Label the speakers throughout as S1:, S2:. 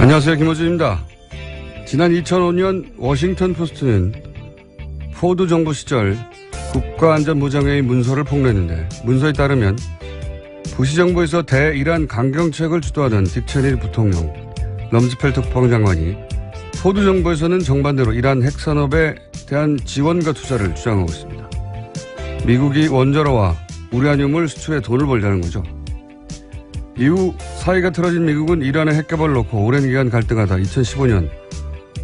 S1: 안녕하세요. 김호준입니다. 지난 2005년 워싱턴 포스트는 포드 정부 시절 국가안전보장회의 문서를 폭로했는데 문서에 따르면 부시 정부에서 대이란 강경책을 주도하던 딕 체니 부통령, 럼즈펠트 국방장관이 포드 정부에서는 정반대로 이란 핵산업에 대한 지원과 투자를 주장하고 있습니다. 미국이 원자로와 우라늄을 수출해 돈을 벌자는 거죠. 이후 사이가 틀어진 미국은 이란의 핵개발을 놓고 오랜 기간 갈등하다 2015년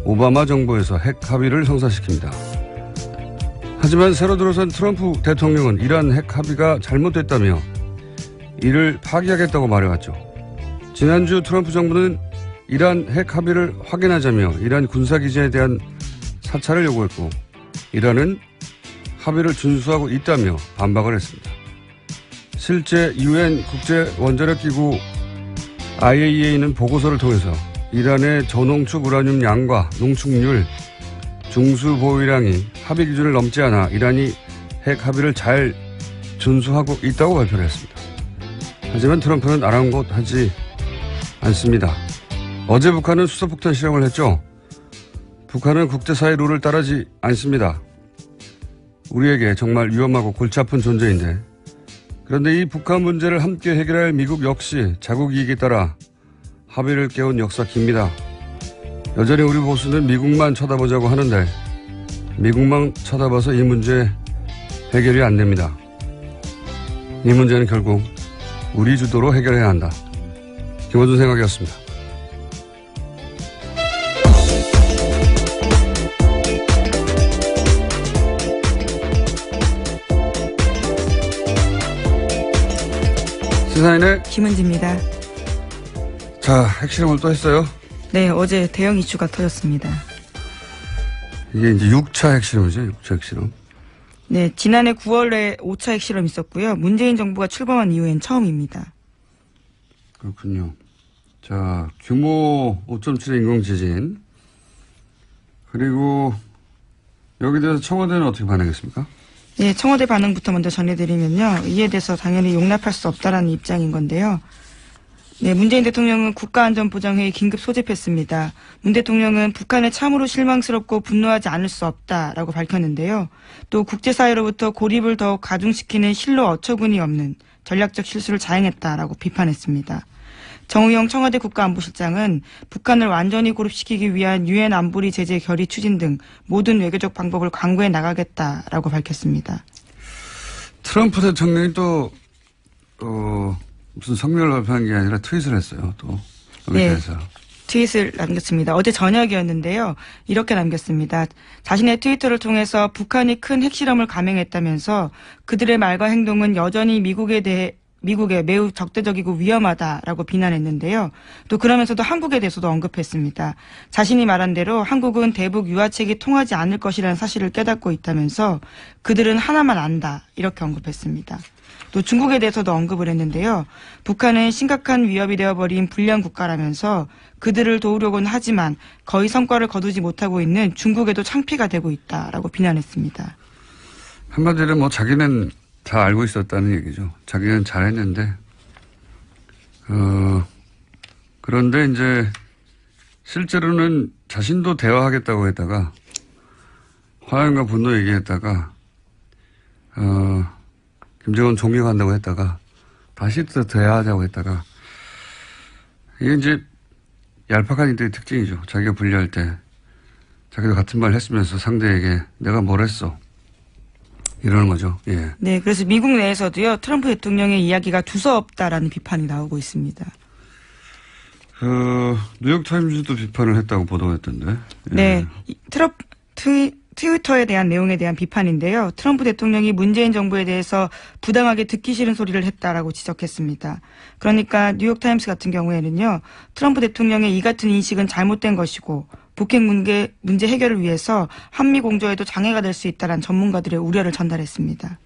S1: 오바마 정부에서 핵 합의를 성사시킵니다. 하지만 새로 들어선 트럼프 대통령은 이란 핵 합의가 잘못됐다며 이를 파기하겠다고 말해왔죠. 지난주 트럼프 정부는 이란 핵 합의를 확인하자며 이란 군사기지에 대한 사찰을 요구했고 이란은 합의를 준수하고 있다며 반박을 했습니다. 실제 유엔 국제 원자력 기구 IAEA는 보고서를 통해서 이란의 저농축 우라늄 양과 농축률, 중수 보유량이 합의 기준을 넘지 않아 이란이 핵 합의를 잘 준수하고 있다고 발표를 했습니다. 하지만 트럼프는 아랑곳하지 않습니다. 어제 북한은 수소폭탄 실험을 했죠. 북한은 국제사회 룰을 따르지 않습니다. 우리에게 정말 위험하고 골치 아픈 존재인데 그런데 이 북한 문제를 함께 해결할 미국 역시 자국 이익에 따라 합의를 깨운 역사 깁니다. 여전히 우리 보수는 미국만 쳐다보자고 하는데 미국만 쳐다봐서 이 문제 해결이 안 됩니다. 이 문제는 결국 우리 주도로 해결해야 한다. 김원준 생각이었습니다. 시사인의
S2: 김은지입니다.
S1: 자 핵실험을 또 했어요.
S2: 네, 어제 대형 이슈가 터졌습니다.
S1: 이게 이제 6차 핵실험이죠. 6차 핵실험.
S2: 네, 지난해 9월에 5차 핵실험 있었고요. 문재인 정부가 출범한 이후엔 처음입니다.
S1: 그렇군요. 자, 규모 5.7의 인공지진. 그리고 여기 대해서 청와대는 어떻게 반응했습니까?
S2: 네, 청와대 반응부터 먼저 전해드리면요. 이에 대해서 당연히 용납할 수 없다라는 입장인 건데요. 네, 문재인 대통령은 국가안전보장회의 긴급 소집했습니다. 문 대통령은 북한에 참으로 실망스럽고 분노하지 않을 수 없다라고 밝혔는데요. 또 국제사회로부터 고립을 더욱 가중시키는 실로 어처구니 없는 전략적 실수를 자행했다라고 비판했습니다. 정우영 청와대 국가안보실장은 북한을 완전히 고립시키기 위한 유엔 안보리 제재 결의 추진 등 모든 외교적 방법을 강구해 나가겠다라고 밝혔습니다.
S1: 트럼프 대통령이 또, 어, 무슨 성명을 발표한 게 아니라 트윗을 했어요. 또, 여기
S2: 네. 트윗을 남겼습니다. 어제 저녁이었는데요. 이렇게 남겼습니다. 자신의 트위터를 통해서 북한이 큰 핵실험을 감행했다면서 그들의 말과 행동은 여전히 미국에 대해 미국에 매우 적대적이고 위험하다라고 비난했는데요. 또 그러면서도 한국에 대해서도 언급했습니다. 자신이 말한 대로 한국은 대북 유화책이 통하지 않을 것이라는 사실을 깨닫고 있다면서 그들은 하나만 안다 이렇게 언급했습니다. 또 중국에 대해서도 언급을 했는데요. 북한은 심각한 위협이 되어버린 불량 국가라면서 그들을 도우려고는 하지만 거의 성과를 거두지 못하고 있는 중국에도 창피가 되고 있다라고 비난했습니다.
S1: 한마디로 뭐 자기는 다 알고 있었다는 얘기죠. 자기는 잘했는데, 어, 그런데 이제 실제로는 자신도 대화하겠다고 했다가 화양과 분노 얘기했다가 어, 김정은 종료한다고 했다가 다시 또 대화하자고 했다가 이게 이제 얄팍한 이들의 특징이죠. 자기가 분리할 때 자기도 같은 말 했으면서 상대에게 내가 뭘 했어 이러는 거죠. 예.
S2: 네, 그래서 미국 내에서도요 트럼프 대통령의 이야기가 두서없다라는 비판이 나오고 있습니다.
S1: 그 뉴욕타임즈도 비판을 했다고 보도했던데. 예.
S2: 네, 이 트럼프 트위, 트위터에 대한 내용에 대한 비판인데요. 트럼프 대통령이 문재인 정부에 대해서 부당하게 듣기 싫은 소리를 했다라고 지적했습니다. 그러니까 뉴욕타임스 같은 경우에는요. 트럼프 대통령의 이 같은 인식은 잘못된 것이고 북핵 문제, 문제 해결을 위해서 한미 공조에도 장애가 될 수 있다는 전문가들의 우려를 전달했습니다.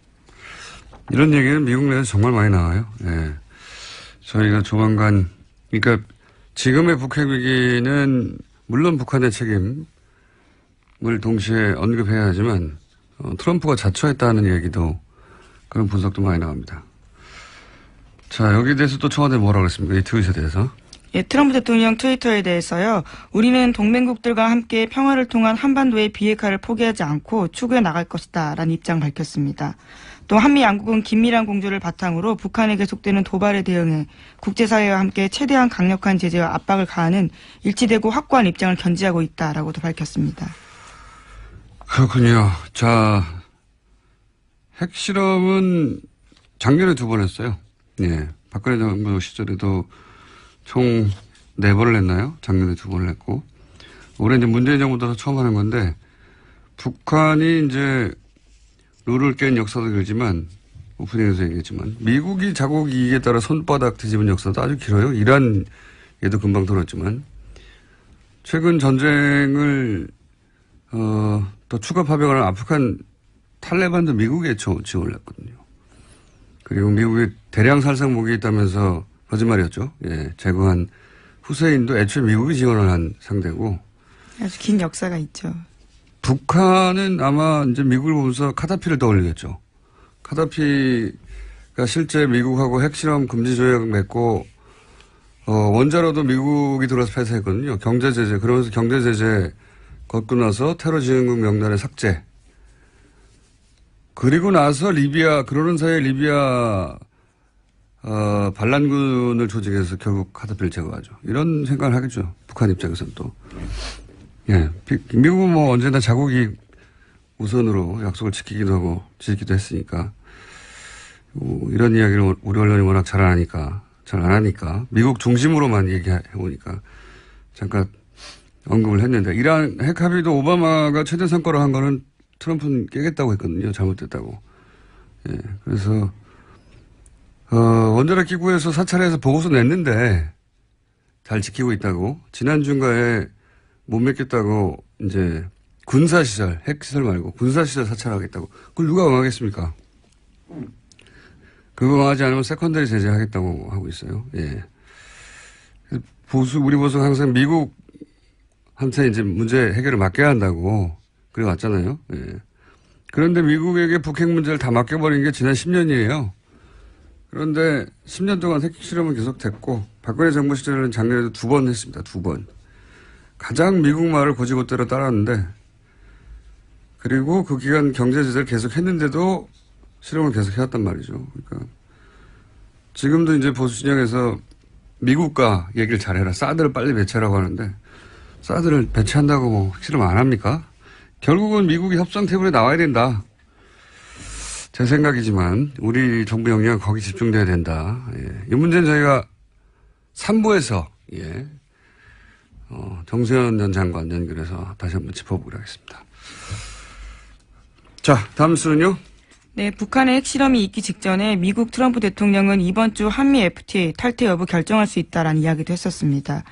S1: 이런 얘기는 미국 내에서 정말 많이 나와요. 예. 저희가 조만간, 그러니까 지금의 북핵 위기는 물론 북한의 책임을 동시에 언급해야 하지만 어, 트럼프가 자초했다는 얘기도 그런 분석도 많이 나옵니다. 자, 여기에 대해서 또 청와대 뭐라고 그랬습니까? 이 트윗에 대해서.
S2: 예, 트럼프 대통령 트위터에 대해서요. 우리는 동맹국들과 함께 평화를 통한 한반도의 비핵화를 포기하지 않고 추구해 나갈 것이다. 라는 입장 밝혔습니다. 또 한미 양국은 긴밀한 공조를 바탕으로 북한에 계속되는 도발에 대응해 국제사회와 함께 최대한 강력한 제재와 압박을 가하는 일치되고 확고한 입장을 견지하고 있다라고도 밝혔습니다.
S1: 그렇군요. 자, 핵실험은 작년에 두 번 했어요. 예. 박근혜 정부 시절에도 총 네 번을 했나요? 작년에 두 번을 했고. 올해 이제 문재인 정부 들어서 처음 하는 건데, 북한이 이제 룰을 깬 역사도 길지만, 오프닝에서 얘기했지만, 미국이 자국 이익에 따라 손바닥 뒤집은 역사도 아주 길어요. 이란 얘도 금방 들었지만, 최근 전쟁을 어, 또 추가 파병을 한 아프간 탈레반도 미국에 저- 지원을 했거든요. 그리고 미국이 대량 살상 무기 있다면서 거짓말이었죠. 예, 제거한 후세인도 애초에 미국이 지원을 한 상대고
S2: 아주 긴 역사가 있죠.
S1: 북한은 아마 이제 미국을 보면서 카다피를 떠올리겠죠. 카다피가 실제 미국하고 핵실험 금지 조약 맺고 어, 원자로도 미국이 들어서 폐쇄했거든요. 경제 제재. 그러면서 경제 제재 걷고 나서 테러 지원국 명단의 삭제. 그리고 나서 리비아 그러는 사이에 리비아 어, 반란군을 조직해서 결국 카다피를 제거하죠. 이런 생각을 하겠죠. 북한 입장에서는 또. 예. 비- 미국은 뭐 언제나 자국이 우선으로 약속을 지키기도 하고 지키기도 했으니까 어, 이런 이야기를 우리 언론이 워낙 잘 안 하니까 잘 안 하니까 미국 중심으로만 얘기해 보니까 잠깐 언급을 했는데 이란 핵 합의도 오바마가 최대 성과로 한 거는 트럼프는 깨겠다고 했거든요. 잘못됐다고. 예. 그래서 어, 원자력 기구에서 사찰해서 보고서 냈는데 잘 지키고 있다고 지난 주인가에 못 맺겠다고 이제 군사시설, 핵시설 말고 군사시설 사찰하겠다고. 그걸 누가 응하겠습니까? 그거 응하지 않으면 세컨더리 제재하겠다고 하고 있어요. 예. 보수, 우리 보수가 항상 미국 한테 이제 문제 해결을 맡겨야 한다고 그래 왔잖아요. 예. 그런데 미국에게 북핵 문제를 다 맡겨버린 게 지난 10년이에요. 그런데 10년 동안 핵 실험은 계속 됐고 박근혜 정부 시절에는 작년에도 두 번 했습니다. 두 번. 가장 미국 말을 고지고대로 따랐는데 그리고 그 기간 경제 제재를 계속 했는데도 실험을 계속 해왔단 말이죠. 그러니까 지금도 이제 보수 진영에서 미국과 얘기를 잘해라. 사드를 빨리 배치하라고 하는데 사드를 배치한다고 뭐 실험 안 합니까? 결국은 미국이 협상 테이블에 나와야 된다. 제 생각이지만 우리 정부 역량은 거기 집중돼야 된다. 예. 이 문제는 저희가 3부에서 예. 어, 정세현 전 장관 연결해서 다시 한번 짚어보기로 하겠습니다. 자, 다음 수는요?
S2: 네, 북한의 핵실험이 있기 직전에 미국 트럼프 대통령은 이번 주 한미 FTA 탈퇴 여부 결정할 수 있다라는 이야기도 했었습니다.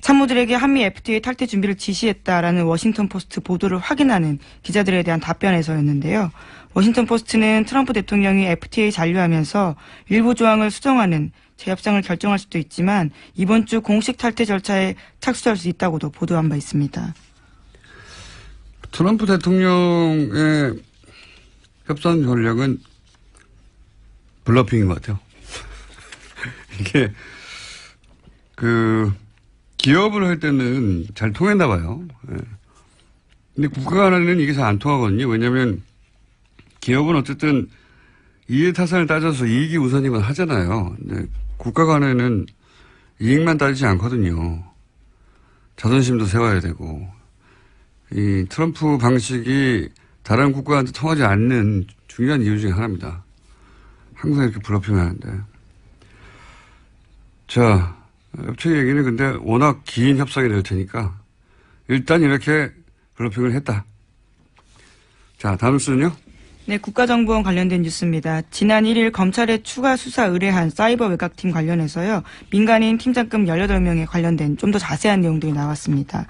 S2: 참모들에게 한미 FTA 탈퇴 준비를 지시했다라는 워싱턴 포스트 보도를 확인하는 기자들에 대한 답변에서였는데요. 워싱턴 포스트는 트럼프 대통령이 FTA 잔류하면서 일부 조항을 수정하는 재협상을 결정할 수도 있지만 이번 주 공식 탈퇴 절차에 착수할 수 있다고도 보도한 바 있습니다.
S1: 트럼프 대통령의 협상 전략은 블러핑인 것 같아요. 이게 그 기업을 할 때는 잘 통했나 봐요. 예. 근데 국가 간에는 이게 잘 안 통하거든요. 왜냐하면 기업은 어쨌든 이해 타산을 따져서 이익이 우선이면 하잖아요. 국가 간에는 이익만 따지지 않거든요. 자존심도 세워야 되고 이 트럼프 방식이 다른 국가한테 통하지 않는 중요한 이유 중에 하나입니다. 항상 이렇게 블러핑을 하는데. 자, 업체 얘기는 근데 워낙 긴 협상이 될 테니까 일단 이렇게 블러핑을 했다. 자, 다음 수는요?
S2: 네, 국가정보원 관련된 뉴스입니다. 지난 1일 검찰에 추가 수사 의뢰한 사이버 외곽팀 관련해서요. 민간인 팀장급 18명에 관련된 좀 더 자세한 내용들이 나왔습니다.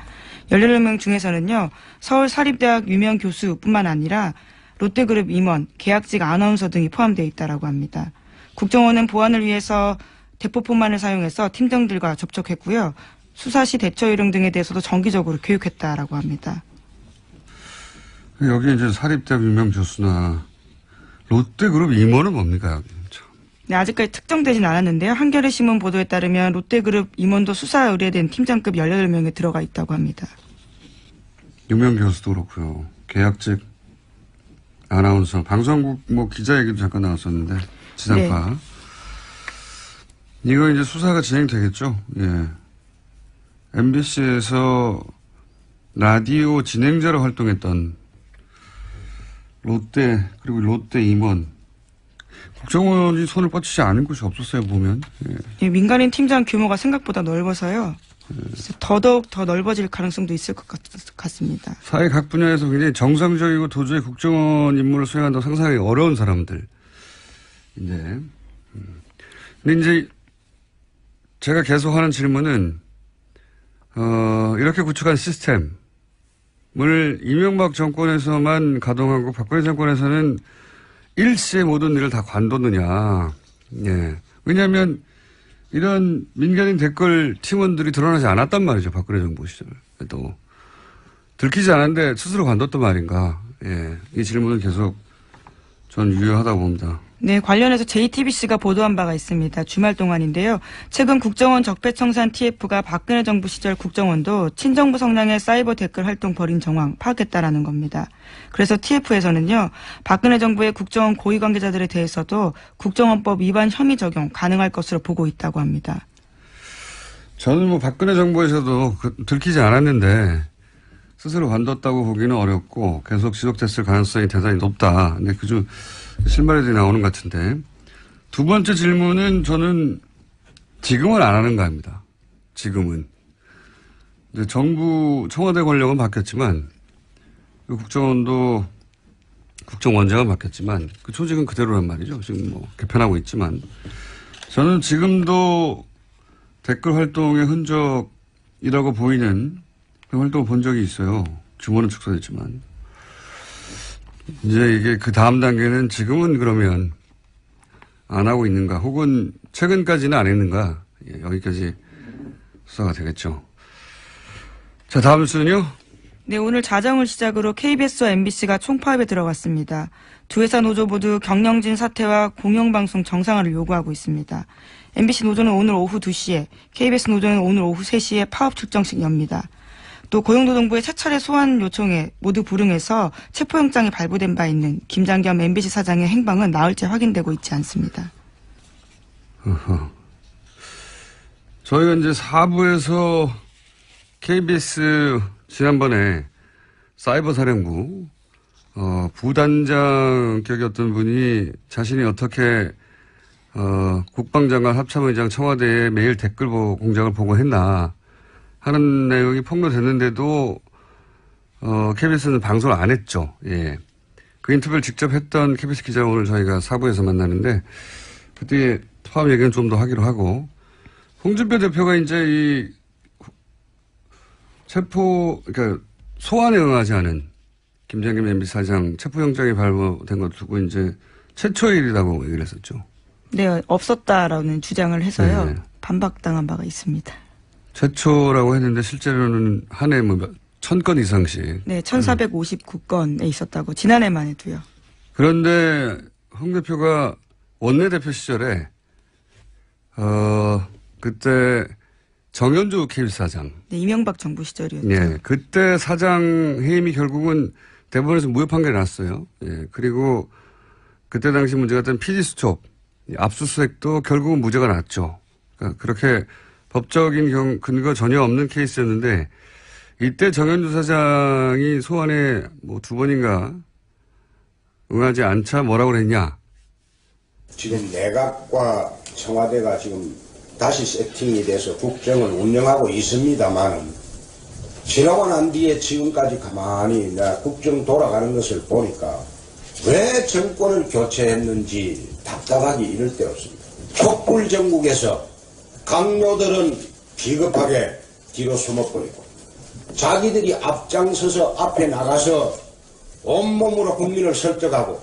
S2: 18명 중에서는요. 서울사립대학 유명 교수뿐만 아니라 롯데그룹 임원, 계약직 아나운서 등이 포함되어 있다라고 합니다. 국정원은 보안을 위해서 대포폰만을 사용해서 팀장들과 접촉했고요. 수사 시 대처 요령 등에 대해서도 정기적으로 교육했다라고 합니다.
S1: 여기 이제 사립대학 유명 교수나 롯데그룹 임원은 뭡니까?
S2: 네, 아직까지 특정되진 않았는데요. 한겨레 신문 보도에 따르면 롯데그룹 임원도 수사 의뢰된 팀장급 18명에 들어가 있다고 합니다.
S1: 유명 교수도 그렇고요. 계약직 아나운서, 방송국 뭐 기자 얘기도 잠깐 나왔었는데 지상파. 이거 이제 수사가 진행되겠죠. 예. MBC에서 라디오 진행자로 활동했던 롯데 그리고 롯데 임원 국정원이 손을 뻗치지 않은 곳이 없었어요 보면. 예.
S2: 예, 민간인 팀장 규모가 생각보다 넓어서요. 그래서 더더욱 더 넓어질 가능성도 있을 것 같, 같습니다.
S1: 사회 각 분야에서 굉장히 정상적이고 도저히 국정원 임무를 수행한다고 상상하기 어려운 사람들. 이제. 음. 근데 이제 제가 계속 하는 질문은, 어, 이렇게 구축한 시스템을 이명박 정권에서만 가동하고 박근혜 정권에서는 일시에 모든 일을 다 관뒀느냐. 예. 왜냐하면 이런 민간인 댓글 팀원들이 드러나지 않았단 말이죠. 박근혜 정부 시절에도. 들키지 않았는데 스스로 관뒀단 말인가. 예. 이 질문은 계속 전 유효하다고 봅니다.
S2: 네, 관련해서 JTBC가 보도한 바가 있습니다. 주말 동안인데요. 최근 국정원 적폐청산 TF가 박근혜 정부 시절 국정원도 친정부 성향의 사이버 댓글 활동 벌인 정황 파악했다라는 겁니다. 그래서 TF에서는요, 박근혜 정부의 국정원 고위 관계자들에 대해서도 국정원법 위반 혐의 적용 가능할 것으로 보고 있다고 합니다.
S1: 저는 뭐 박근혜 정부에서도 그- 들키지 않았는데 스스로 관뒀다고 보기는 어렵고 계속 지속됐을 가능성이 대단히 높다. 근데 그중 실마리들이 나오는 것 같은데 두 번째 질문은 저는 지금은 안 하는가 합니다. 지금은. 정부 청와대 권력은 바뀌었지만 그 국정원도 국정원장은 바뀌었지만 그 조직은 그대로란 말이죠. 지금 뭐 개편하고 있지만 저는 지금도 댓글 활동의 흔적이라고 보이는 그런 활동을 본 적이 있어요. 규모는 축소됐지만. 이제 이게 그 다음 단계는 지금은 그러면 안 하고 있는가 혹은 최근까지는 안 했는가 예, 여기까지 수사가 되겠죠. 자 다음 순요.
S2: 네, 오늘 자정을 시작으로 KBS와 MBC가 총파업에 들어갔습니다. 두 회사 노조 모두 경영진 사퇴와 공영방송 정상화를 요구하고 있습니다. MBC 노조는 오늘 오후 2시에, KBS 노조는 오늘 오후 3시에 파업 출정식 엽니다. 또 고용노동부의 차차례 소환 요청에 모두 불응해서 체포영장이 발부된 바 있는 김장겸 MBC 사장의 행방은 나흘째 확인되고 있지 않습니다.
S1: 어허. 저희가 이제 4부에서 KBS 지난번에 사이버 사령부 어, 부단장격이었던 분이 자신이 어떻게 어, 국방장관 합참의장 청와대에 매일 댓글 보, 공장을 보고 했나 하는 내용이 폭로됐는데도 어, KBS는 방송을 안 했죠. 예. 그 인터뷰를 직접 했던 KBS 기자 오늘 저희가 사부에서 만나는데 그때 포함 얘기는 좀 더 하기로 하고 홍준표 대표가 이제 이 체포 그러니까 소환에 응하지 않은 김장겸 MB 사장 체포영장이 발부된 것 두고 이제 최초의 일이라고 얘기를 했었죠.
S2: 네, 없었다라는 주장을 해서요.
S1: 네.
S2: 반박당한 바가 있습니다.
S1: 최초라고 했는데 실제로는 한 해 뭐 천 건 이상씩.
S2: 네, 1459건에 있었다고 지난해만 해도요.
S1: 그런데 홍 대표가 원내대표 시절에 어 그때 정현주 KBS 사장
S2: 네, 이명박 정부 시절이었죠.
S1: 예, 그때 사장 해임이 결국은 대법원에서 무효 판결이 났어요. 예, 그리고 그때 당시 문제가 됐던 PD 수첩, 이 압수수색도 결국은 무죄가 났죠. 그러니까 그렇게 법적인 경, 근거 전혀 없는 케이스였는데 이때 정현주 사장이 소환에 뭐 두 번인가 응하지 않자 뭐라고 그랬냐.
S3: 지금 내각과 청와대가 지금 다시 세팅이 돼서 국정을 운영하고 있습니다만은 지나고 난 뒤에 지금까지 가만히 내가 국정 돌아가는 것을 보니까 왜 정권을 교체했는지 답답하기 이를 데 없습니다. 촛불 전국에서 강요들은 비겁하게 뒤로 숨어버리고 자기들이 앞장서서 앞에 나가서 온몸으로 국민을 설득하고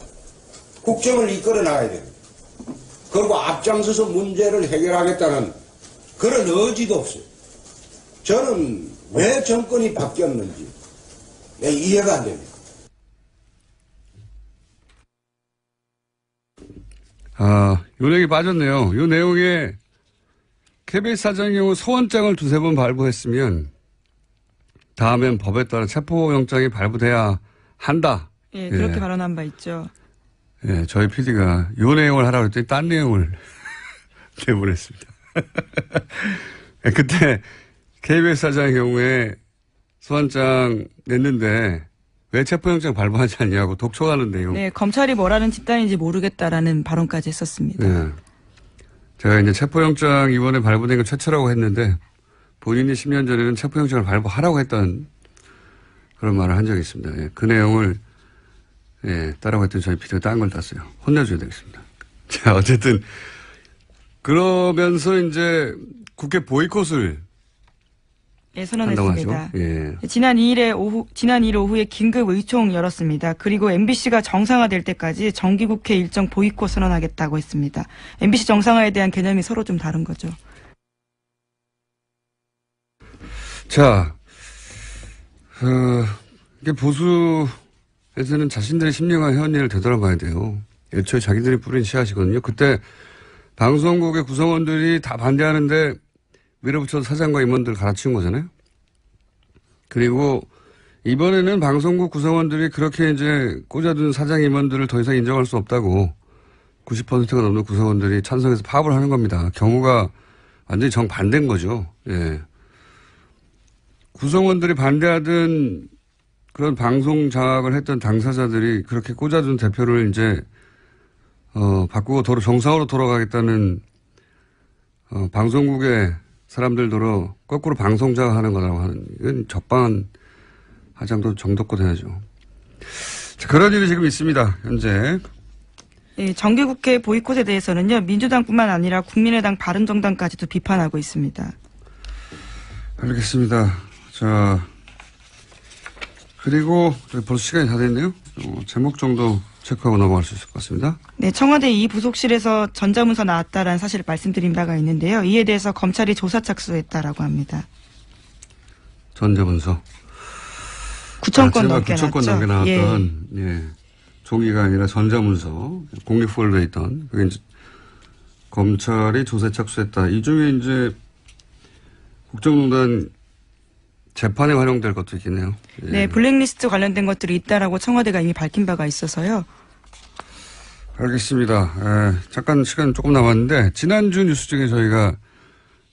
S3: 국정을 이끌어 나가야 됩니다. 그리고 앞장서서 문제를 해결하겠다는 그런 의지도 없어요. 저는 왜 정권이 바뀌었는지 내 이해가 안 됩니다.
S1: 아, 요 내용이 빠졌네요. 요 내용에 KBS 사장의 경우 소원장을 두세 번 발부했으면 다음엔 법에 따라 체포영장이 발부돼야 한다.
S2: 예, 그렇게
S1: 예.
S2: 발언한 바 있죠.
S1: 예, 저희 PD가 요 내용을 하라고 했더니 딴 내용을 내보냈습니다. 예, 그때 KBS 사장의 경우에 소환장 냈는데 왜 체포영장 발부하지 않냐고 독촉하는 내용.
S2: 네, 검찰이 뭐라는 집단인지 모르겠다라는 발언까지 했었습니다.
S1: 네. 제가 이제 체포영장 이번에 발부된 건 최초라고 했는데 본인이 10년 전에는 체포영장을 발부하라고 했던 그런 말을 한 적이 있습니다. 예, 그 내용을 예, 따라고 했더니 저희 피디가 딴 걸 땄어요. 혼내줘야 되겠습니다. 자, 어쨌든 그러면서 이제 국회 보이콧을
S2: 예. 선언했습니다.
S1: 예.
S2: 지난 2일에 오후 지난 2일 오후에 긴급 의총 열었습니다. 그리고 MBC가 정상화될 때까지 정기국회 일정 보이콧 선언하겠다고 했습니다. MBC 정상화에 대한 개념이 서로 좀 다른 거죠.
S1: 자, 어, 이게 보수에서는 자신들의 심령과 현리를 되돌아봐야 돼요. 애초에 자기들이 뿌린 씨앗이거든요. 그때 방송국의 구성원들이 다 반대하는데 밀어붙여서 사장과 임원들 갈아치운 거잖아요. 그리고 이번에는 방송국 구성원들이 그렇게 이제 꽂아둔 사장 임원들을 더 이상 인정할 수 없다고 90%가 넘는 구성원들이 찬성해서 파업을 하는 겁니다. 경우가 완전히 정반대인 거죠. 예. 구성원들이 반대하던 그런 방송 장악을 했던 당사자들이 그렇게 꽂아둔 대표를 이제 어 바꾸고 도로 정상으로 돌아가겠다는 어 방송국의 사람들도로 거꾸로 방송 장악하는 거라고 하는 이건 적반한 하장도 정도껏 해야죠. 자, 그런 일이 지금 있습니다. 현재
S2: 예, 정기국회 보이콧에 대해서는요 민주당뿐만 아니라 국민의당, 바른정당까지도 비판하고 있습니다.
S1: 알겠습니다. 자 그리고 벌써 시간이 다 됐네요. 어, 제목 정도 체크하고 넘어갈 수 있을 것 같습니다.
S2: 네, 청와대 이 부속실에서 전자문서 나왔다라는 사실을 말씀드린 바가 있는데요. 이에 대해서 검찰이 조사 착수했다라고 합니다.
S1: 전자문서.
S2: 9천 건
S1: 아,
S2: 넘게
S1: 9천 건. 넘게
S2: 예.
S1: 나왔던 예. 종이가 아니라 전자문서 공개 포괄돼 있던 그게 이제 검찰이 조사 착수했다. 이 중에 이제 국정농단 재판에 활용될 것도 있긴 해요. 예.
S2: 네, 블랙리스트 관련된 것들이 있다라고 청와대가 이미 밝힌 바가 있어서요.
S1: 알겠습니다. 에, 잠깐 시간 조금 남았는데 지난주 뉴스 중에 저희가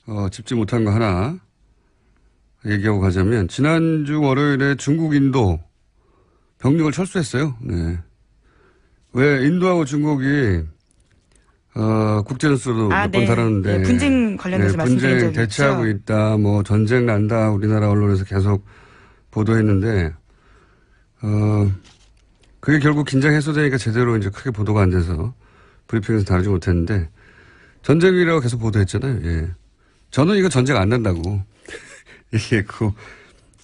S1: 어, 짚지 못한 거 하나 얘기하고 가자면 지난주 월요일에 중국 인도 병력을 철수했어요. 네. 왜 인도하고 중국이 어, 국제전수로
S2: 아,
S1: 몇번
S2: 네.
S1: 다뤘는데
S2: 네, 분쟁 관련해서 말씀드린
S1: 분쟁 대치하고
S2: 있죠.
S1: 있다. 뭐 전쟁 난다. 우리나라 언론에서 계속 보도했는데 어 그게 결국 긴장 해소되니까 제대로 이제 크게 보도가 안 돼서 브리핑에서 다루지 못했는데 전쟁이라고 계속 보도했잖아요. 예. 저는 이거 전쟁 안 난다고 얘기했고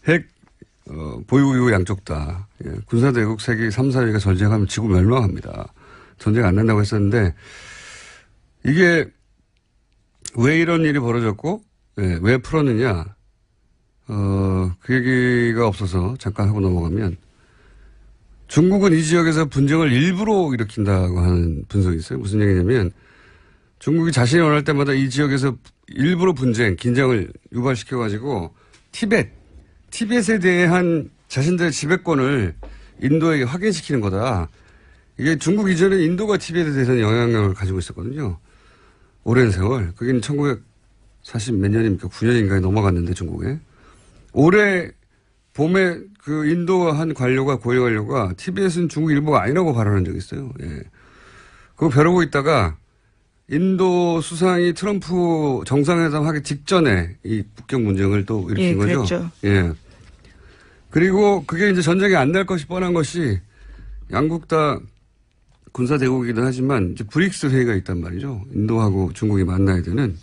S1: 핵 어, 이후 양쪽 다 예. 군사대국 세계 3, 4위가 전쟁하면 지구 멸망합니다. 전쟁 안 난다고 했었는데 이게 왜 이런 일이 벌어졌고 예, 왜 풀었느냐 어, 그 얘기가 없어서 잠깐 하고 넘어가면 중국은 이 지역에서 분쟁을 일부러 일으킨다고 하는 분석이 있어요. 무슨 얘기냐면 중국이 자신이 원할 때마다 이 지역에서 일부러 분쟁, 긴장을 유발시켜가지고 티벳, 티벳에 대한 자신들의 지배권을 인도에게 확인시키는 거다. 이게 중국 이전에 인도가 티벳에 대해서는 영향력을 가지고 있었거든요. 오랜 세월. 그게 1940 몇 년입니까? 9년인가에 넘어갔는데 중국에. 올해 봄에 그 인도 한 관료가 고위 관료가 TBS는 중국 일부가 아니라고 발언한 적이 있어요. 예. 그거 벼르고 있다가 인도 수상이 트럼프 정상회담 하기 직전에 이 북경 문제를 또 일으킨
S2: 예,
S1: 거죠.
S2: 그랬죠.
S1: 예. 그리고 그게 이제 전쟁이 안 날 것이 뻔한 것이 양국 다 군사 대국이긴 하지만 이제 브릭스 회의가 있단 말이죠. 인도하고 중국이 만나야 되는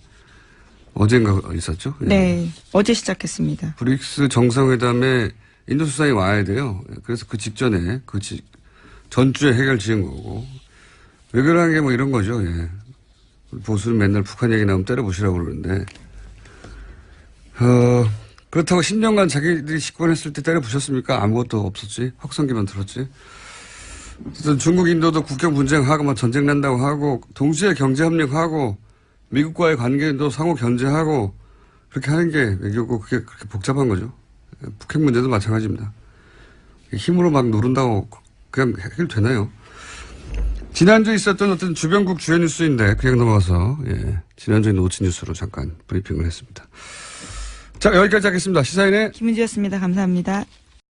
S1: 어젠가 있었죠. 예.
S2: 네, 어제 시작했습니다.
S1: 브릭스 정상회담에 인도 수상이 와야 돼요. 그래서 그 직전에 그 지- 전주에 해결 지은 거고 외교라는 게 뭐 이런 거죠. 예. 보수는 맨날 북한 얘기 나오면 때려보시라고 그러는데 어, 그렇다고 10년간 자기들이 집권했을 때 때려부셨습니까? 아무것도 없었지. 확성기만 들었지. 중국 인도도 국경 분쟁하고 뭐 전쟁 난다고 하고 동시에 경제 협력하고 미국과의 관계도 상호 견제하고 그렇게 하는 게 외교고 그게 그렇게 복잡한 거죠. 북핵 문제도 마찬가지입니다. 힘으로 막 누른다고 그냥 해결되나요? 지난주에 있었던 어떤 주변국 주요 뉴스인데 그냥 넘어가서 예, 지난주에 노치 뉴스로 잠깐 브리핑을 했습니다. 자 여기까지 하겠습니다. 시사인의
S2: 김은지였습니다. 감사합니다.